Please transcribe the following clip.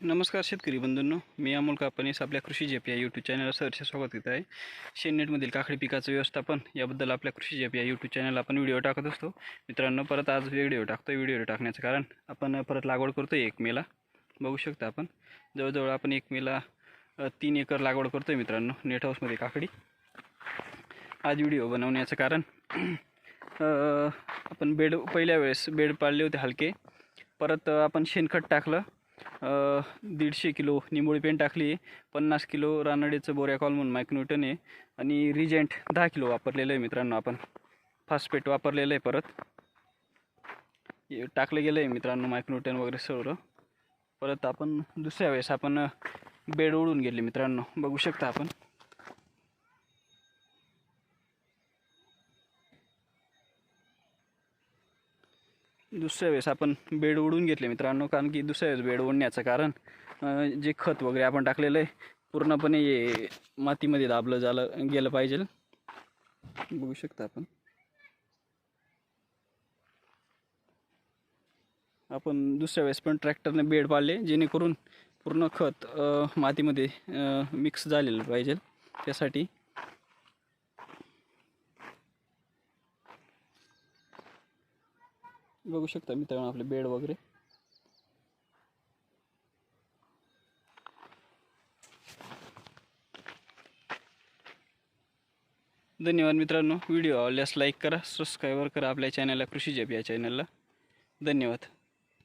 नमस्कार शेतकरी बंधूंनो मी अमोल कापनीस आपल्या कृषी जेप या यूट्यूब चॅनलला सरचे स्वागत करत आहे. शेननेटमधील काकडी पिकाचं व्यवस्थापन याबद्दल आपल्या कृषी जेप या यूट्यूब चॅनलला आपण व्हिडिओ टाकत असतो. मित्रांनो परत आज व्हिडिओ टाकतो व्हिडिओ टाकण्याचं कारण आपण परत लागवड करतो एक मेला. बघू शकता आपण. जवळजवळ आपण एक मेला तीन एकर लागवड करतो आहे मित्रांनो नेट हाऊसमध्ये काकडी. आज व्हिडिओ बनवण्याचं कारण आपण बेड पहिल्या वेळेस बेड पाडले होते हलके. परत आपण शेणखत टाकलं. दीडशे किलो निंबोळी पेन टाकली पन्नास किलो रानडीचं बोऱ्या कॉलमून मायक्रोन्यूटन आहे. आणि रिजेंट दहा किलो वापरलेलं आहे मित्रांनो आपण. फास्टपेट वापरलेलं आहे परत. टाकलं गेलं आहे मित्रांनो मायक्रोन्यूटन वगैरे सर्व. परत आपण दुसऱ्या वेळेस आपण बेड ओढून गेले मित्रांनो. बघू शकता आपण. दुसऱ्या वेळेस आपण बेड ओढून घेतले मित्रांनो कारण की दुसऱ्या वेळेस बेड ओढण्याचं कारण जे खत वगैरे आपण टाकलेलं आहे पूर्णपणे हे मातीमध्ये दाबलं झालं गेलं पाहिजे. बघू शकता आपण. आपण दुसऱ्या वेळेस पण ट्रॅक्टरने बेड पाडले जेणेकरून पूर्ण खत मातीमध्ये मिक्स झालेलं पाहिजे त्यासाठी. बघू शकता मित्रांनो आपले बेड वगैरे. धन्यवाद मित्रांनो. व्हिडिओ आवडल्यास लाईक करा सबस्क्राईबर करा. आपल्या चॅनलला कृषी जप या चॅनलला धन्यवाद.